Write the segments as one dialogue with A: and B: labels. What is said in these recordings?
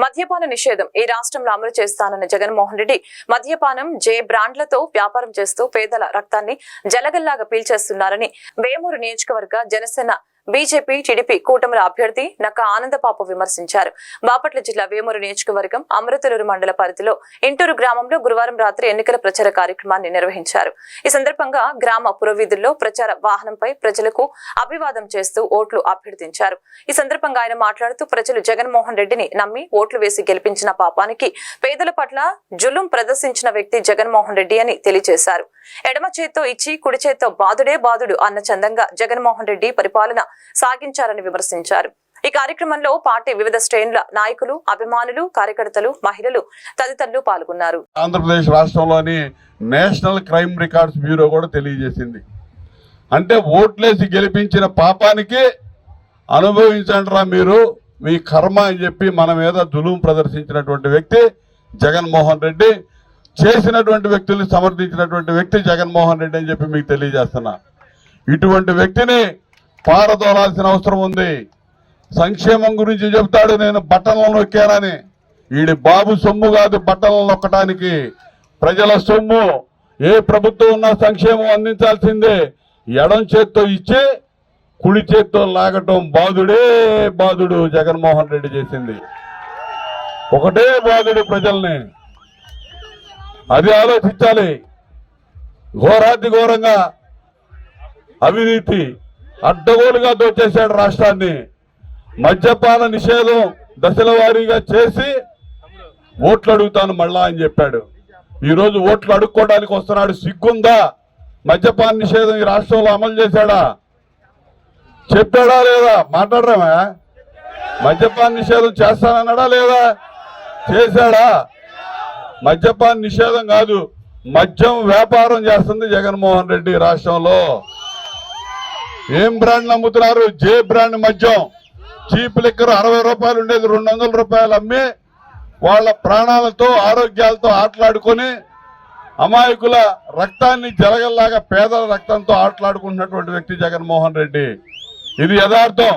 A: మద్యపాన నిషేధం ఈ రాష్ట్రంలో అమలు చేస్తానన్న జగన్మోహన్ రెడ్డి మద్యపానం జే బ్రాండ్లతో వ్యాపారం చేస్తూ పేదల రక్తాన్ని జలగల్లాగా పీల్చేస్తున్నారని వేమూరు నియోజకవర్గ జనసేన బీజేపీ టీడీపీ కూటమిల అభ్యర్థి నక్క ఆనందపాపు విమర్శించారు. బాపట్ల జిల్లా వేమూరు నియోజకవర్గం అమృతలూరు మండల పరిధిలో ఇంటూరు గ్రామంలో గురువారం రాత్రి ఎన్నికల ప్రచార కార్యక్రమాన్ని నిర్వహించారు. ఈ సందర్భంగా గ్రామ పురవీధుల్లో ప్రచార వాహనంపై ప్రజలకు అభివాదం చేస్తూ ఓట్లు అభ్యర్థించారు. ఈ సందర్భంగా ఆయన మాట్లాడుతూ ప్రజలు జగన్మోహన్ రెడ్డిని నమ్మి ఓట్లు వేసి గెలిపించిన పాపానికి పేదల పట్ల జులుం ప్రదర్శించిన వ్యక్తి జగన్మోహన్ రెడ్డి అని తెలియజేశారు. ఎడమ చేత్తో ఇచ్చి కుడి చేత్తో బాదుడే బాదుడు అన్న చందంగా జగన్మోహన్ రెడ్డి పరిపాలన సాగించారని విమర్శించారు. ఈ కార్యక్రమంలో పార్టీ వివిధ శ్రేణుల నాయకులు అభిమానులు కార్యకర్తలు మహిళలు తదితరులు పాల్గొన్నారు.
B: ఆంధ్రప్రదేశ్ రాష్ట్రంలోని నేషనల్ క్రైమ్ రికార్డ్స్ బ్యూరో కూడా తెలియజేసింది. అంటే ఓట్లేసి గెలిపించిన పాపానికి అనుభవించండిరా మీరు మీ కర్మ అని చెప్పి మన మీద దులుం ప్రదర్శించినటువంటి వ్యక్తి జగన్మోహన్ రెడ్డి చేసినటువంటి వ్యక్తుల్ని సమర్థించినటువంటి వ్యక్తి జగన్మోహన్ రెడ్డి అని చెప్పి మీకు తెలియజేస్తున్నా. ఇటువంటి వ్యక్తిని పారదోలాల్సిన అవసరం ఉంది. సంక్షేమం గురించి చెబుతాడు నేను బట్టలను నొక్కానని. వీడి బాబు సొమ్ము కాదు బట్టలను నొక్కటానికి. ప్రజల సొమ్ము. ఏ ప్రభుత్వం ఉన్నా సంక్షేమం అందించాల్సిందే. ఎడం చేత్తో ఇచ్చి కుడి చేత్తో లాగటం బాధుడే బాధుడు జగన్మోహన్ రెడ్డి చేసింది. ఒకటే బాధుడు ప్రజల్ని. అది ఆలోచించాలి. ఘోరాతి ఘోరంగా. అవినీతి. అడ్డగోలుగా దోచేశాడు రాష్ట్రాన్ని. మద్యపాన నిషేధం దశల వారీగా చేసి ఓట్లు అడుగుతాను మళ్ళా అని చెప్పాడు. ఈరోజు ఓట్లు అడుక్కోవడానికి వస్తున్నాడు. సిగ్గుందా? మద్యపాన నిషేధం ఈ రాష్ట్రంలో అమలు చేశాడా? చెప్పాడా లేదా? మాట్లాడరామా? మద్యపాన నిషేధం చేస్తానన్నాడా లేదా? చేశాడా? మద్యపాన నిషేధం కాదు మద్యం వ్యాపారం చేస్తుంది జగన్మోహన్ రెడ్డి రాష్ట్రంలో. ఏం బ్రాండ్ అమ్ముతున్నారు జే బ్రాండ్ మద్యం. చీప్ లెక్కరు అరవై రూపాయలు ఉండేది రెండు వందల రూపాయలు అమ్మి వాళ్ళ ప్రాణాలతో ఆరోగ్యాలతో ఆటలాడుకొని అమాయకుల రక్తాన్ని జరగల్లాగా పేదల రక్తంతో ఆటలాడుకుంటున్నటువంటి వ్యక్తి జగన్మోహన్ రెడ్డి. ఇది యథార్థం.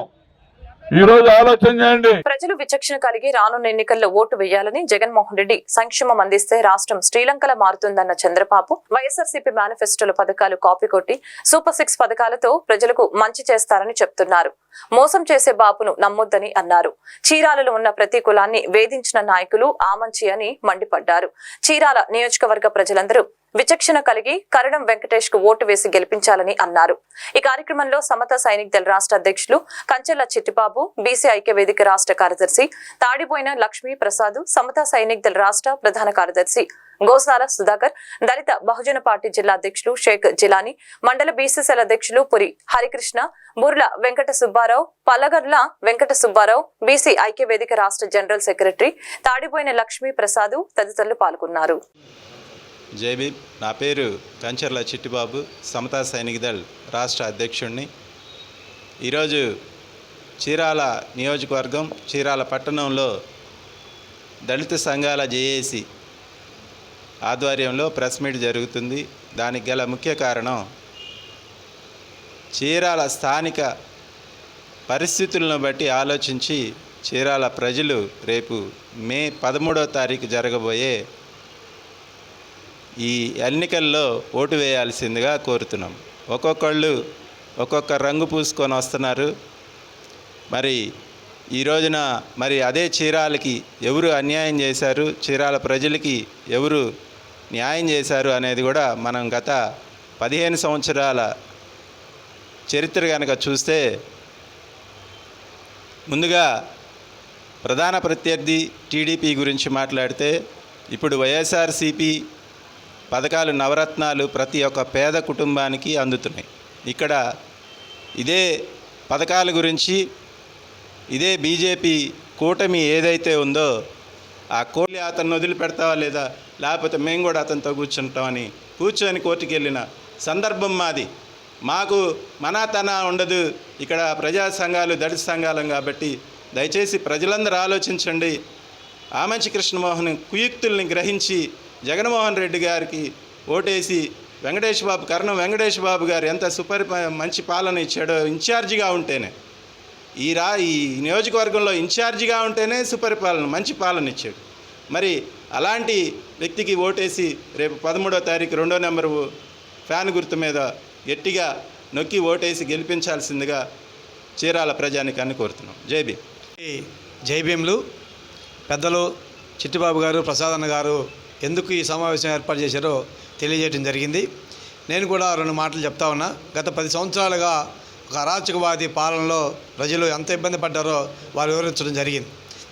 B: ఈ రోజు ఆలోచన చేయండి.
A: ప్రజలు విచక్షణ కలిగి రానున్న ఎన్నికల్లో ఓటు వేయాలని జగన్మోహన్ రెడ్డి సంక్షేమం అందిస్తే రాష్ట్రం శ్రీలంకలా మారుతుందన్న చంద్రబాబు వైఎస్ఆర్సీపీ మేనిఫెస్టోల పథకాలు కాపీ కొట్టి సూపర్ సిక్స్ పథకాలతో ప్రజలకు మంచి చేస్తారని చెప్తున్నారు. మోసం చేసే బాపును నమ్మొద్దని అన్నారు. చీరాలలో ఉన్న ప్రతి కులాన్ని వేధించిన నాయకులు ఆమంచి అని మండిపడ్డారు. చీరాల నియోజకవర్గ ప్రజలందరూ విచక్షణ కలిగి కరణం వెంకటేష్కు ఓటు వేసి గెలిపించాలని అన్నారు. ఈ కార్యక్రమంలో సమత సైనిక్ దళ రాష్ట్ర అధ్యక్షులు కంచెల చిట్టిబాబు బీసీ ఐక్య వేదిక రాష్ట్ర కార్యదర్శి తాడిపోయిన లక్ష్మీ ప్రసాద్ సమత సైనిక్ దళ రాష్ట్ర ప్రధాన కార్యదర్శి గోసాల సుధాకర్ దళిత బహుజన పార్టీ జిల్లా అధ్యక్షులు షేక్ జిలాని మండల బీసీసీల అధ్యక్షులు పురి హరికృష్ణ బుర్ల వెంకట సుబ్బారావు పల్లగర్ల వెంకట సుబ్బారావు బీసీ ఐక్య వేదిక రాష్ట్ర జనరల్ సెక్రటరీ తాడిపోయిన లక్ష్మీ ప్రసాద్ తదితరులు పాల్గొన్నారు.
C: జైబీబ్ నా పేరు కంచర్ల చిట్టిబాబు సమతా సైనిక దళ్ రాష్ట్ర అధ్యక్షుడిని ఈరోజు చీరాల నియోజకవర్గం చీరాల పట్టణంలో దళిత సంఘాల జేఏసి ఆధ్వర్యంలో ప్రెస్ మీట్ జరుగుతుంది. దానికి గల ముఖ్య కారణం చీరాల స్థానిక పరిస్థితులను బట్టి ఆలోచించి చీరాల ప్రజలు రేపు మే పదమూడవ తారీఖు జరగబోయే ఈ ఎన్నికల్లో ఓటు వేయాల్సిందిగా కోరుతున్నాం. ఒక్కొక్కళ్ళు ఒక్కొక్క రంగు పూసుకొని వస్తున్నారు. మరి ఈ రోజున మరి అదే చీరాలకి ఎవరు అన్యాయం చేశారు? చీరాల ప్రజలకి ఎవరు న్యాయం చేశారు అనేది కూడా మనం గత పదిహేను సంవత్సరాల చరిత్ర కనుక చూస్తే ముందుగా ప్రధాన ప్రత్యర్థి టీడీపీ గురించి మాట్లాడితే ఇప్పుడు వైఎస్ఆర్సీపీ పథకాలు నవరత్నాలు ప్రతి ఒక్క పేద కుటుంబానికి అందుతున్నాయి. ఇక్కడ ఇదే పథకాల గురించి ఇదే బీజేపీ కూటమి ఏదైతే ఉందో ఆ కోహ్లీ అతను వదిలిపెడతావా లేదా? లేకపోతే మేము కూడా అతనితో కూర్చుంటామని కూర్చొని కోర్టుకు వెళ్ళిన సందర్భం మాది. మాకు మనాతన ఉండదు. ఇక్కడ ప్రజా సంఘాలు దళిత సంఘాలం కాబట్టి దయచేసి ప్రజలందరూ ఆలోచించండి. ఆమంచి కృష్ణమోహన్ కుయుక్తుల్ని గ్రహించి జగన్మోహన్ రెడ్డి గారికి ఓటేసి వెంకటేష్ బాబు కర్ణం వెంకటేష్ బాబు గారు ఎంత సుపరి మంచి పాలన ఇచ్చాడో ఇన్ఛార్జిగా ఉంటేనే. ఈ రా ఈ నియోజకవర్గంలో ఇన్ఛార్జిగా ఉంటేనే సుపరిపాలన మంచి పాలన ఇచ్చాడు. మరి అలాంటి వ్యక్తికి ఓటేసి రేపు పదమూడో తారీఖు రెండో నెంబరు ఫ్యాన్ గుర్తు మీద గట్టిగా నొక్కి ఓటేసి గెలిపించాల్సిందిగా చీరాల ప్రజానికాన్ని కోరుతున్నాం. జై జైభీంలు
D: ఈ పెద్దలు చిట్టిబాబు గారు ప్రసాదన్న గారు ఎందుకు ఈ సమావేశం ఏర్పాటు చేశారో తెలియజేయడం జరిగింది. నేను కూడా రెండు మాటలు చెప్తా ఉన్నా. గత పది సంవత్సరాలుగా ఒక అరాచకవాది పాలనలో ప్రజలు ఎంత ఇబ్బంది పడ్డారో వారు వివరించడం జరిగింది.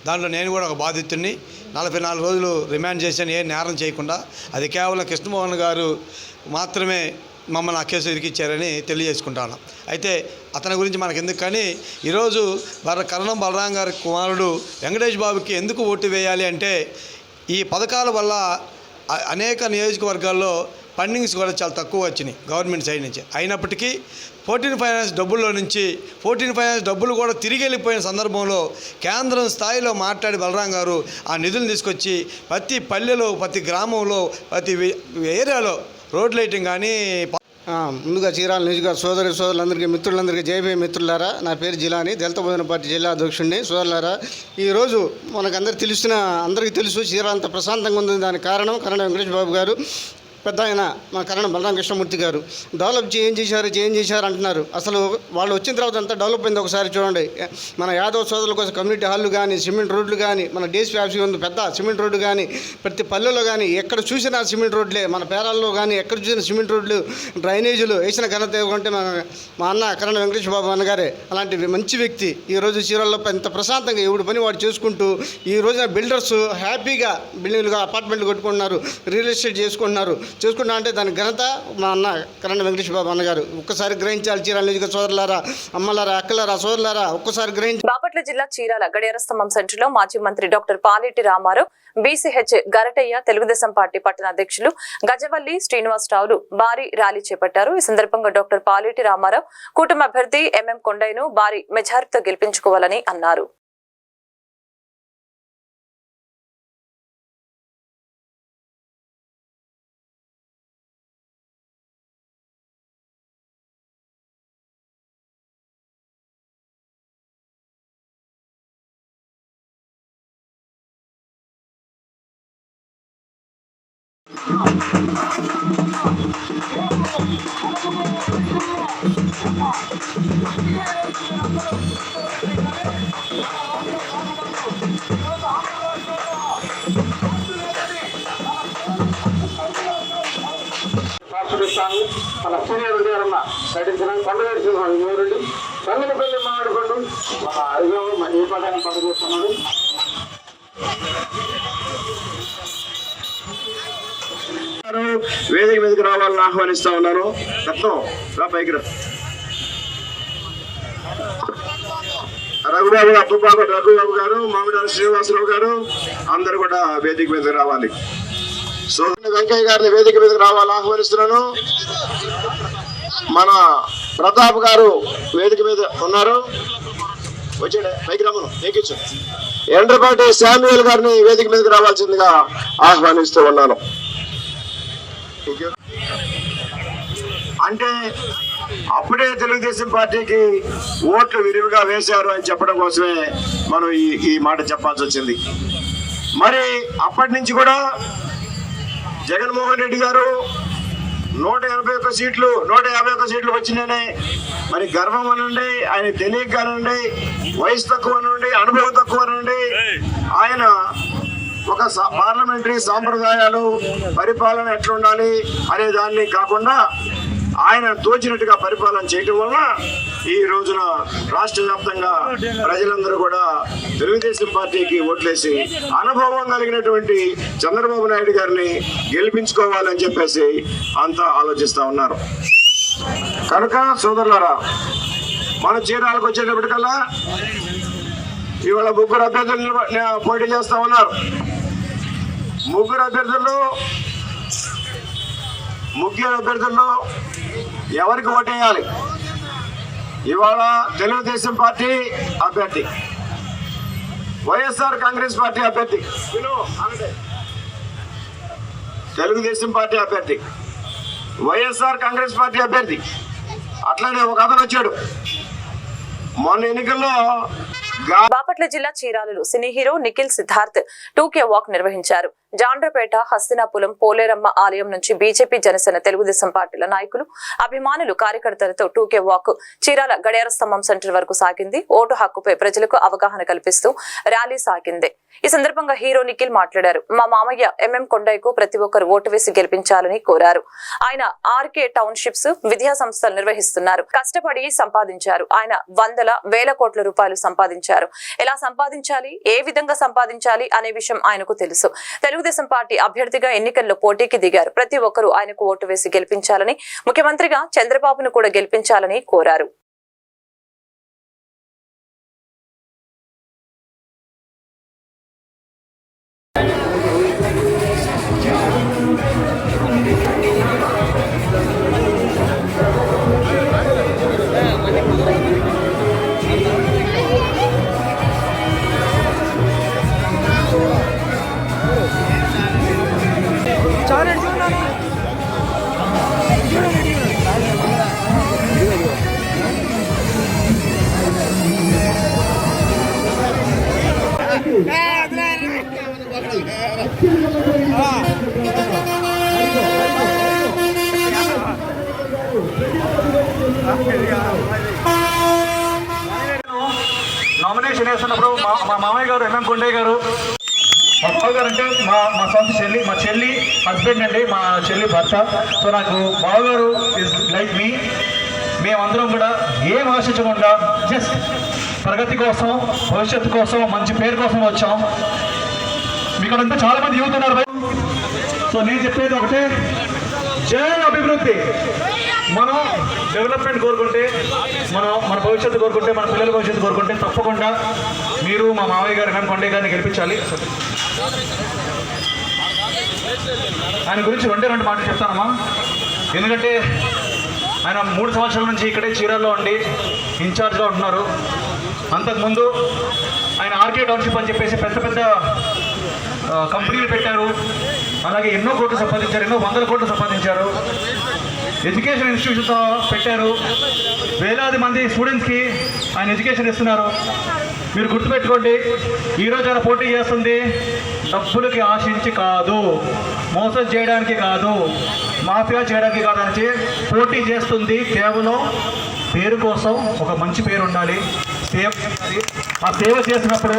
D: దాంట్లో నేను కూడా ఒక బాధితుడిని. నలభై నాలుగు రోజులు రిమాండ్ చేశాను. ఏ నేరం చేయకుండా. అది కేవలం కృష్ణమోహన్ గారు మాత్రమే మమ్మల్ని ఆ కేసు ఇరికిచ్చారని తెలియజేసుకుంటాను. అయితే అతని గురించి మనకు ఎందుకు కానీ ఈరోజు వారి కరణం బలరాం గారి కుమారుడు వెంకటేష్ బాబుకి ఎందుకు ఓటు వేయాలి అంటే ఈ పథకాల వల్ల అనేక నియోజకవర్గాల్లో ఫండింగ్స్ కూడా చాలా తక్కువ వచ్చినాయి గవర్నమెంట్ సైడ్ నుంచి. అయినప్పటికీ ఫోర్టీన్ ఫైనాన్స్ డబ్బుల్లో నుంచి ఫోర్టీన్ ఫైనాన్స్ డబ్బులు కూడా తిరిగి వెళ్ళిపోయిన సందర్భంలో కేంద్రం స్థాయిలో మాట్లాడి బలరాం గారు ఆ నిధులు తీసుకొచ్చి ప్రతి పల్లెలో ప్రతి గ్రామంలో ప్రతి ఏరియాలో రోడ్ లైటింగ్ కానీ
E: ముందుగా చీరాల నియోజకవర్గ సోదరి సోదరులందరికీ మిత్రులందరికీ జైభీ మిత్రులారా. నా పేరు జిలాని దళిత బోధన పార్టీ జిల్లా అధ్యక్షుడిని. సోదరులారా ఈరోజు మనకందరికీ తెలిసిన అందరికీ తెలుసు చీరాల అంత ప్రశాంతంగా ఉంది దానికి కారణం కరణ వెంకటేష్ బాబు గారు. పెద్ద ఆయన మా కరణ బలరామ కృష్ణమూర్తి గారు. డెవలప్ చేంజ్ చేశారు చేంజ్ చేశారు అంటున్నారు. అసలు వాళ్ళు వచ్చిన తర్వాత అంతా డెవలప్ అయింది ఒకసారి చూడండి. మన యాదవ సోదరుల కోసం కమ్యూనిటీ హాల్లు కానీ సిమెంట్ రోడ్లు కానీ మన డేస్ వ్యాప్సి ఉంది పెద్ద సిమెంట్ రోడ్డు కానీ ప్రతి పల్లెలో కానీ ఎక్కడ చూసినా సిమెంట్ రోడ్లే. మన పేరాల్లో కానీ ఎక్కడ చూసినా సిమెంట్ రోడ్లు డ్రైనేజీలు వేసిన ఘనత ఏమంటే మన మా అన్న కరణ వెంకటేష్ బాబు అన్నగారే అలాంటి మంచి వ్యక్తి. ఈ రోజు చీరల్లో ఇంత ప్రశాంతంగా ఎవడి పని వాడు చేసుకుంటూ ఈ రోజున బిల్డర్స్ హ్యాపీగా బిల్డింగ్లుగా అపార్ట్మెంట్లు కట్టుకుంటున్నారు రియల్ ఎస్టేట్ చేసుకుంటున్నారు. చేసుకుంటా అంటే దాని ఘనత మా అన్న కరణ్ వెంకటేష్ బాబు అన్నగారు. ఒక్కసారి గ్రహించాలి చీరాల నియోజక సోదరులారా అమ్మలారా అక్కలారా సోదరులారా ఒక్కసారి గ్రహించాలి
A: బాపట్ల జిల్లా చీరాల గడియార స్తంభం సెంటర్లో మాజీ మంత్రి doctor Paleti Ramarao BCH Garataiah Telugu Desam party పట్టణ అధ్యక్షులు గజవల్లి శ్రీనివాసరావులు భారీ ర్యాలీ చేపట్టారు. ఈ సందర్భంగా డాక్టర్ పాలేటి రామారావు కూటమి అభ్యర్థి ఎంఎం కొండయ్యను భారీ మెజారిటీతో గెలిపించుకోవాలని అన్నారు.
F: ప్రార్థిస్తాను మన సీనియర్ గారన్న నటించిన కొండగారి సింహం ఎవరండి కన్నుల పెళ్ళి మాట్లాడుకోండు మన అడిగాము మన ఏ పదాన్ని పదకొస్తున్నాడు వేదిక మీదకి రావాలని ఆహ్వానిస్తా ఉన్నాను. రత్నం రా పైకి రఘుబాబు అప్పుబాబు రఘుబాబు గారు మామిడాల శ్రీనివాసరావు గారు అందరు కూడా వేదిక మీదకి రావాలి. సోదరుని వెంకయ్య గారిని వేదిక మీదకి రావాలని ఆహ్వానిస్తున్నాను. మన ప్రతాప్ గారు వేదిక మీద ఉన్నారు. వచ్చాడు పైకి రమ్మను. ఎక్కించు ఎండ్రపాటి శామ్యుయల్ గారిని వేదిక మీదకి రావాల్సిందిగా ఆహ్వానిస్తూ ఉన్నాను. అంటే అప్పుడే తెలుగుదేశం పార్టీకి ఓట్లు విరివిగా వేశారు అని చెప్పడం కోసమే మనం ఈ ఈ మాట చెప్పాల్సి వచ్చింది. మరి అప్పటి నుంచి కూడా జగన్మోహన్ రెడ్డి గారు నూట ఎనభై ఒక్క సీట్లు నూట యాభై ఒక్క సీట్లు వచ్చినాయనే మరి గర్వం అనండి ఆయన తెలియక కానండి వయసు తక్కువ అనండి అనుభవం తక్కువ అనండి ఆయన ఒక సా- పార్లమెంటరీ సాంప్రదాయాలు పరిపాలన ఎట్లుండాలి అనే దాన్ని కాకుండా ఆయన తోచినట్టుగా పరిపాలన చేయటం వల్ల ఈ రోజున రాష్ట్ర వ్యాప్తంగా ప్రజలందరూ కూడా తెలుగుదేశం పార్టీకి ఓట్లేసి అనుభవం కలిగినటువంటి చంద్రబాబు నాయుడు గారిని గెలిపించుకోవాలని చెప్పేసి అంతా ఆలోచిస్తా ఉన్నారు. కనుక సోదరులారా మన చీరాలకు వచ్చేటప్పటికల్లా ఇవాళ ముగ్గురు అభ్యర్థులు పోటీ చేస్తా ఉన్నారు. ముగ్గురు అభ్యర్థుల్లో ముగ్గురు అభ్యర్థుల్లో ఎవరికి ఓటేయాలి? ఇవాళ తెలుగుదేశం పార్టీ అభ్యర్థి. వైఎస్ఆర్ కాంగ్రెస్ పార్టీ అభ్యర్థి. తెలుగుదేశం పార్టీ అభ్యర్థి. వైఎస్ఆర్ కాంగ్రెస్ పార్టీ అభ్యర్థి. అట్లానే ఒక అతను వచ్చాడు. మొన్న ఎన్నికల్లో
A: బాపట్ల జిల్లా చీరాలలో cine hero Nikhil Siddharth two K walk నిర్వహించారు. జాండ్రపేట హస్తినాపురం పోలేరమ్మ ఆలయం నుంచి బీజేపీ జనసేన తెలుగుదేశం పార్టీల నాయకులు అభిమానులు కార్యకర్తలతో టూకే వాక్. చీరాల గడియార స్తంభం సెంటర్ వరకు సాగింది. ఓటు హక్కుపై ప్రజలకు అవగాహన కల్పిస్తూ ర్యాలీ సాగింది. ఈ సందర్భంగా హీరో నిఖిల్ మాట్లాడారు. మా మామయ్య ఎంఎం కొండయ్యకు ప్రతి ఒక్కరు ఓటు వేసి గెలిపించాలని కోరారు. ఆయన ఆర్కే టౌన్షిప్స్ విద్యా సంస్థలు నిర్వహిస్తున్నారు. కష్టపడి సంపాదించారు. ఆయన వందల వేల కోట్ల రూపాయలు సంపాదించారు. ఎలా సంపాదించాలి? ఏ విధంగా సంపాదించాలి? అనే విషయం ఆయనకు తెలుసు. తెలుగు తెలుగుదేశం పార్టీ అభ్యర్థిగా ఎన్నికల్లో పోటీకి దిగారు. ప్రతి ఒక్కరూ ఆయనకు ఓటు వేసి గెలిపించాలని ముఖ్యమంత్రిగా చంద్రబాబును కూడా గెలిపించాలని కోరారు.
G: చెల్లి మా చెల్లి హస్బెండ్ అండి మా చెల్లి భర్త. సో నాకు బావగారు ఇస్ లైక్ మీ మేమందరం కూడా ఏం ఆశించకుండా జస్ట్ ప్రగతి కోసం భవిష్యత్తు కోసం మంచి పేరు కోసం వచ్చాం. మీకంతా చాలా మంది యూత్ ఉన్నారు సో నేను చెప్పేది ఒకటే జై అభివృద్ధి. మనం డెవలప్మెంట్ కోరుకుంటే మనం మన భవిష్యత్తు కోరుకుంటే మన పిల్లల భవిష్యత్తు కోరుకుంటే తప్పకుండా మీరు మా మావయ్య గారు కానీ కొండయ్య గారిని గెలిపించాలి. ఆయన గురించి రెండే రెండు మాటలు చెప్తానమ్మా. ఎందుకంటే ఆయన మూడు సంవత్సరాల నుంచి ఇక్కడే చీరాల్లో ఉండి ఇన్ఛార్జ్గా ఉంటున్నారు. అంతకుముందు ఆయన ఆర్కే టౌన్షిప్ అని చెప్పేసి పెద్ద పెద్ద కంపెనీలు పెట్టారు. అలాగే ఎన్నో కోట్లు సంపాదించారు ఎన్నో వందల కోట్లు సంపాదించారు. ఎడ్యుకేషన్ ఇన్స్టిట్యూషన్తో పెట్టారు. వేలాది మంది స్టూడెంట్స్కి ఆయన ఎడ్యుకేషన్ ఇస్తున్నారు. మీరు గుర్తుపెట్టుకోండి ఈరోజు ఆయన పోటీ చేస్తుంది డబ్బులకి ఆశించి కాదు మోసం చేయడానికి కాదు మాఫియా చేయడానికి కాదు అని పోటీ చేస్తుంది. కేవలం పేరు కోసం ఒక మంచి పేరు ఉండాలి. సేవ చేయాలి. ఆ సేవ చేసినప్పుడు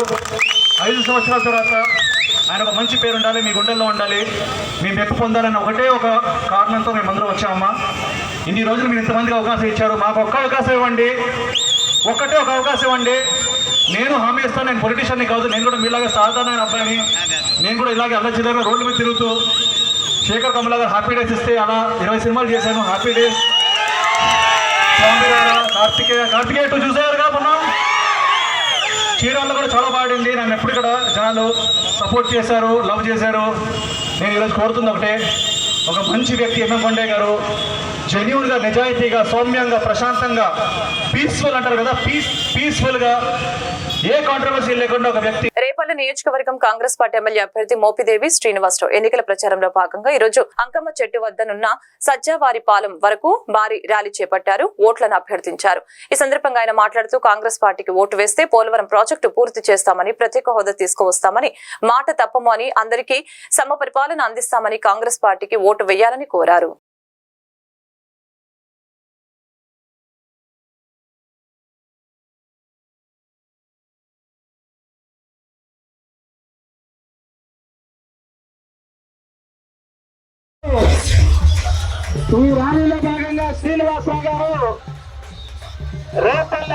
G: ఐదు సంవత్సరాల తర్వాత ఆయన ఒక మంచి పేరు ఉండాలి మీ గుండెల్లో ఉండాలి. మీ మెప్పు పొందాలని ఒకటే ఒక కారణంతో మేమందరం వచ్చామమ్మా. ఇన్ని రోజులు మీరు ఇంతమందికి అవకాశం ఇచ్చారు. మాకు ఒక్క అవకాశం ఇవ్వండి. ఒక్కటే ఒక అవకాశం ఇవ్వండి నేను హామీ ఇస్తాను నేను పొలిటీషియన్ని కాదు నేను కూడా మీలాగా సాధారణ అబ్బాయిని. నేను కూడా ఇలాగే అల్లచిల్లగా రోడ్ల మీద తిరుగుతూ శేఖర్ కమలా గారు హ్యాపీ డేస్ ఇస్తే అలా ఇరవై సినిమాలు చేశాను happy days Karthikeya Karthikeya two చూసేవారుగా మొన్న? చీరాల్లో కూడా చాలా పాడింది నన్ను ఎప్పుడు కూడా జనాలు సపోర్ట్ చేశారు లవ్ చేశారు. నేను ఈరోజు కోరుతుంది ఒకటే. ఒక మంచి వ్యక్తి ఎంఎం కొండే గారు. జెన్యున్గా నిజాయితీగా సౌమ్యంగా ప్రశాంతంగా పీస్ఫుల్ అంటారు కదా పీస్ పీస్ఫుల్గా ఏ కాంట్రవర్సీ లేకుండా ఒక వ్యక్తి
A: రేపల్లి నియోజకవర్గం కాంగ్రెస్ పార్టీ ఎమ్మెల్యే అభ్యర్థి మోపిదేవి శ్రీనివాసరావు ఎన్నికల ప్రచారంలో భాగంగా ఈ రోజు అంకమ్మ చెట్టు వద్దనున్న సజ్జావారిపాలెం వరకు భారీ ర్యాలీ చేపట్టారు ఓట్లను అభ్యర్థించారు. ఈ సందర్భంగా ఆయన మాట్లాడుతూ కాంగ్రెస్ పార్టీకి ఓటు వేస్తే పోలవరం ప్రాజెక్టు పూర్తి చేస్తామని ప్రత్యేక హోదా తీసుకువస్తామని మాట తప్పము అని అందరికీ సమ పరిపాలన అందిస్తామని కాంగ్రెస్ పార్టీకి ఓటు వేయాలని కోరారు.
G: భాగంగా శ్రీనివాసరావు గారు రేపల్ల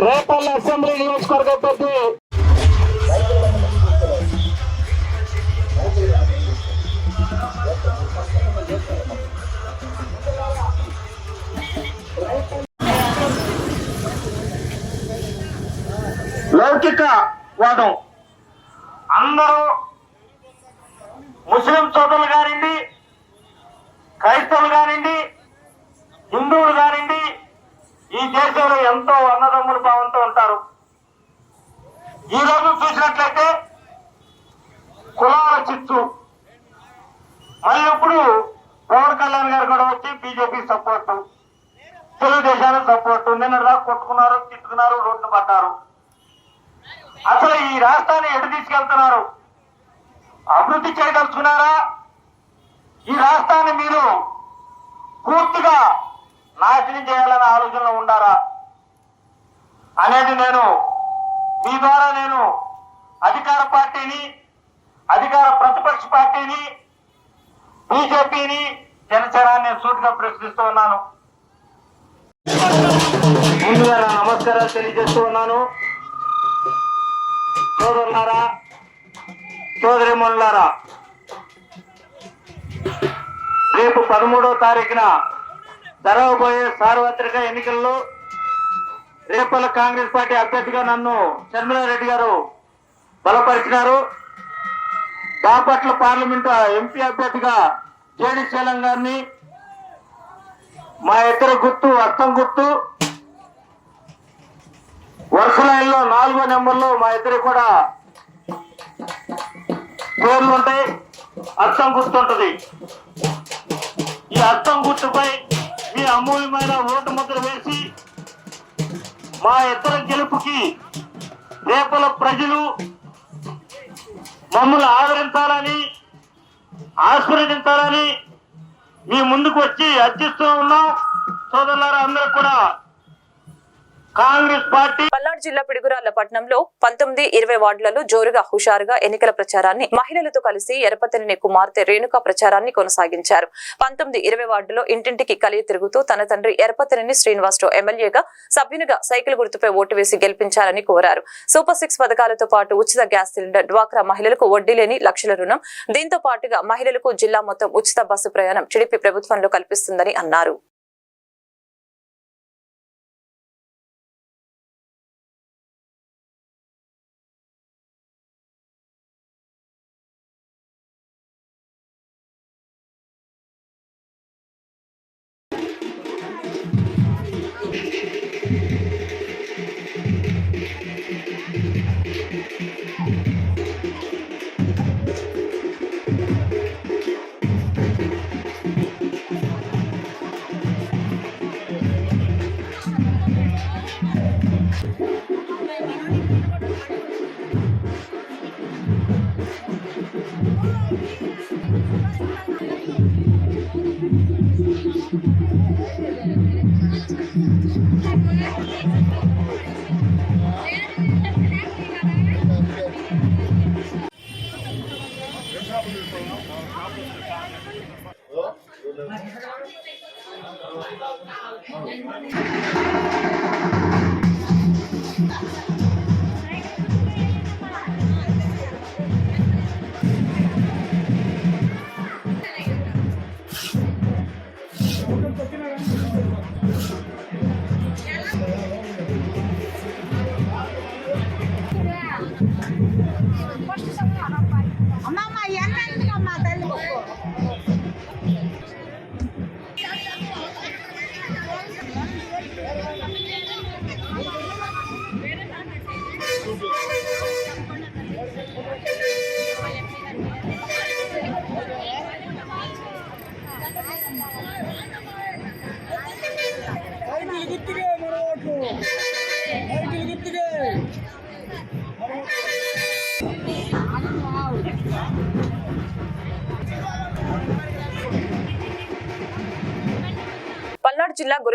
G: రేపల్ల అసెంబ్లీ నియోజకవర్గ అభ్యర్థి లౌకిక వాదం అందరూ ముస్లిం సోదరులు కానివ్వండి క్రైస్తవులు కానివ్వండి హిందువులు కానివ్వండి ఈ దేశంలో ఎంతో అన్నదమ్ముల భావంతో ఉంటారు. ఈ రోజు చూసినట్లయితే కులాల చిచ్చు.
H: మళ్ళీ ఇప్పుడు పవన్ కళ్యాణ్ గారు కూడా వచ్చి బీజేపీ సపోర్ట్ తెలుగుదేశానికి సపోర్ట్. నిన్న కొట్టుకున్నారు తిట్టుకున్నారు రోడ్డు పడ్డారు అసలు ఈ రాష్ట్రాన్ని ఎటు తీసుకెళ్తున్నారు? అభివృద్ధి చేయదలుచుకున్నారా? ఈ రాష్ట్రాన్ని మీరు పూర్తిగా నాశనం చేయాలనే ఆలోచనలో ఉండారా? అనేది నేను మీ ద్వారా నేను అధికార పార్టీని అధికార ప్రతిపక్ష పార్టీని బీజేపీని జనసేనాన్ని సూటిగా ప్రశ్నిస్తూ ఉన్నాను. ముందుగా నా నమస్కారాలు తెలియజేస్తూ ఉన్నాను. సోదరులారా సోదరిమణులారా రేపు పదమూడవ తారీఖున జరగబోయే సార్వత్రిక ఎన్నికల్లో రేపల్ల కాంగ్రెస్ పార్టీ అభ్యర్థిగా నన్ను చంద్రారెడ్డి గారు బలపరిచినారు. బాపట్ల పార్లమెంటు ఎంపీ అభ్యర్థిగా జేడి శీలం గారిని మా ఇద్దరు గుర్తు అర్థం గుర్తు వరుస లైన్లో నాలుగో నెంబర్లో మా ఇద్దరు కూడా పేర్లు ఉంటాయి. అర్థం గుర్తుంటది. ఈ అర్థం గుర్తుపై మీ అమూల్యమైన ఓటు ముద్ర వేసి మా ఇద్దరు గెలుపుకి రేపల ప్రజలు మమ్మల్ని ఆదరించాలని ఆశీర్వదించాలని మీ ముందుకు వచ్చి అర్జిస్తూ ఉన్నాం. సోదరులారా అందరూ కూడా కాంగ్రెస్ పార్టీ
A: పల్నాడు జిల్లా పిడుగురాళ్ళ పట్టణంలో పంతొమ్మిది ఇరవై వార్డులలో జోరుగా హుషారుగా ఎన్నికల ప్రచారాన్ని మహిళలతో కలిసి ఎరపతిని కుమార్తె రేణుక ప్రచారాన్ని కొనసాగించారు. పంతొమ్మిది ఇరవై వార్డులో ఇంటింటికి కలిగి తిరుగుతూ తన తండ్రి ఎరపతిని శ్రీనివాసరావు ఎమ్మెల్యేగా సభ్యునిగా సైకిల్ గుర్తుపై ఓటు వేసి గెలిపించాలని కోరారు. సూపర్ సిక్స్ పథకాలతో పాటు ఉచిత గ్యాస్ సిలిండర్ డ్వాక్రా మహిళలకు వడ్డీ లేని లక్షల రుణం. దీంతో పాటుగా మహిళలకు జిల్లా మొత్తం ఉచిత బస్సు ప్రయాణం టీడీపీ ప్రభుత్వంలో కల్పిస్తుందని అన్నారు.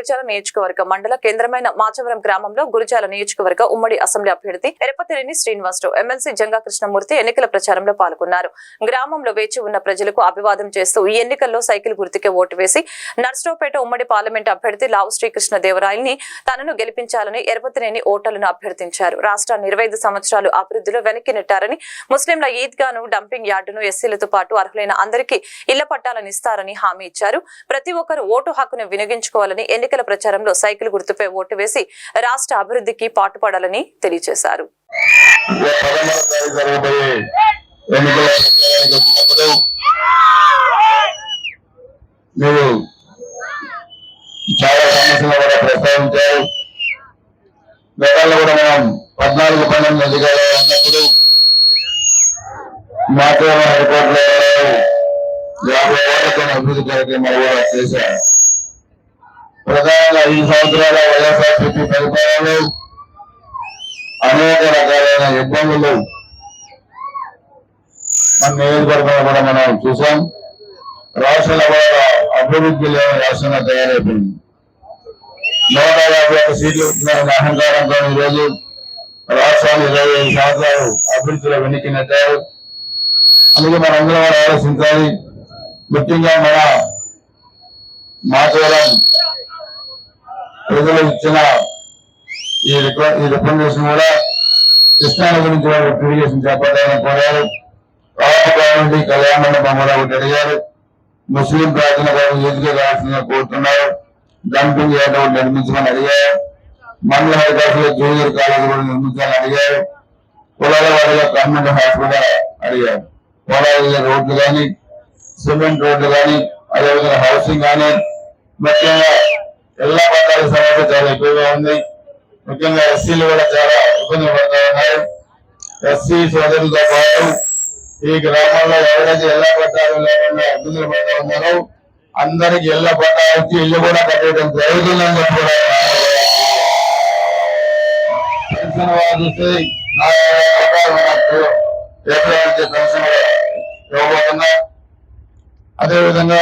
A: గురిజాల నియోజకవర్గ మండల కేంద్రమైన మాచవరం గ్రామంలో గురిజాల నియోజకవర్గ ఉమ్మడి అసెంబ్లీ అభ్యర్థి ఎరపతిరేని శ్రీనివాసరావు ఎమ్మెల్సీ జంగా కృష్ణమూర్తి ఎన్నికల ప్రచారంలో పాల్గొన్నారు. గ్రామంలో వేచి ఉన్న ప్రజలకు అభివాదం చేస్తూ ఈ ఎన్నికల్లో సైకిల్ గుర్తుకే ఓటు వేసి నర్సరావుపేట ఉమ్మడి పార్లమెంట్ అభ్యర్థి లావు శ్రీకృష్ణ దేవరాయల్ని తనను గెలిపించాలని ఎరపతినేని ఓటర్లను అభ్యర్థించారు. రాష్ట్రాన్ని ఇరవై ఐదు సంవత్సరాలు అభివృద్ధిలో వెనక్కి నెట్టారని ముస్లింల ఈద్గాను డంపింగ్ యార్డును ఎస్సీలతో పాటు అర్హులైన అందరికీ ఇళ్ళ పట్టాలను ఇస్తారని హామీ ఇచ్చారు. ప్రతి ఒక్కరు ఓటు హక్కును వినియోగించుకోవాలని ఎన్నికల ప్రచారంలో సైకిల్ గుర్తుపై ఓటు వేసి రాష్ట్ర అభివృద్ధికి పాటుపడాలని తెలియజేశారు.
B: పదమూడవ చాలా సమస్యలు కూడా ప్రస్తావించారు. గతంలో కూడా మనం పద్నాలుగు పన్నెండు అధికారులు మాత్రమే హైకోర్టులో
I: యాభై ఏళ్ళతో అభివృద్ధి కార్యక్రమాలు కూడా చేశారు. ప్రధాన ఐదు సంవత్సరాల వైఎస్ఆర్సీపీ పరిపాలనలో అనేక రకాలైన ఇబ్బందులు మన నియోజకవర్గంలో కూడా మనం చూసాం. రాష్ట్రాల ద్వారా అభివృద్ధి లేని రాష్ట్రంగా తయారైపోయింది. నూట యాభై ఒక్క సీట్లు వచ్చిన అహంకారంతో ఈరోజు రాష్ట్రాన్ని ఇరవై ఐదు సంవత్సరాలు అభివృద్ధిలో వెనక్కి నెట్టారు. అందుకే మనందరం ఆలోచించాలి. ముఖ్యంగా మన మాచవరం ప్రజలు ఇచ్చిన ఈ ఈ రికమెండేషన్ కూడా కృష్ణాల గురించి వాళ్ళు అప్లికేషన్ చేపట్టాలని కోరారు. కాపుగా కళ్యాణ మండపం కూడా ఒకటి అడిగారు. ముస్లిం ప్రార్థన గారు ఎదుగు రావాల్సిందిగా కోరుతున్నారు. డంపింగ్ ఏటో ఒకటి నిర్మించమని అడిగారు. మండల హైదరాబాద్ జూనియర్ కాలేజ్ కూడా నిర్మించాలని అడిగారు. పొలాల వారిగా గవర్నమెంట్ హాస్పిటల్ అడిగారు. పొలాల రోడ్లు కానీ సిమెంట్ రోడ్లు కానీ అదేవిధంగా హౌసింగ్ కానీ ముఖ్యంగా ఇళ్ళ పట్టాల సమస్య చాలా ఎక్కువగా ఉంది. ముఖ్యంగా ఎస్సీలు కూడా చాలా ఇబ్బంది పడతా ఉన్నారు. ఎస్సీ సోదరులతో పాటు ఈ గ్రామంలో ఎవరైతే ఇళ్ళ పట్టాలు లేకుండా ఇబ్బందులు పడతా ఉన్నారో అందరికి ఇళ్ళ పట్టాలు వచ్చి ఇల్లు కూడా కట్టడం జరుగుతుందని చెప్పి కూడా పెన్షన్ వాళ్ళు చూస్తే ఏప్రిల్ నుంచి పెన్షన్ ఇవ్వబోతున్నా అదేవిధంగా